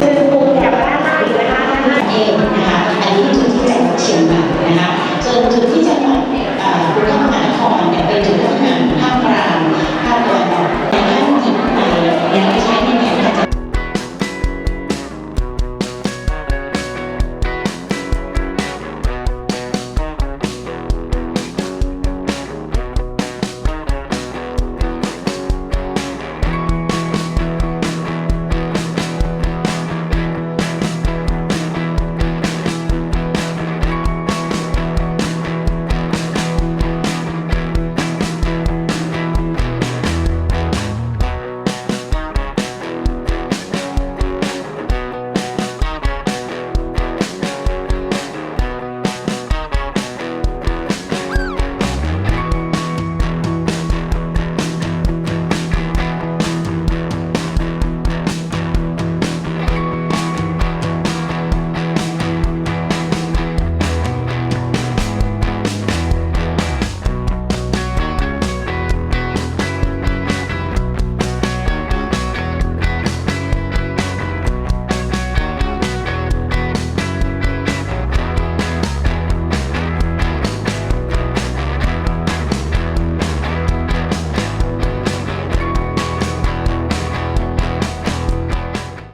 เจอปูกลับหน้าอีกนะคะหนะคะอันนี้คือที่แจกเชียงใหม่นะคะ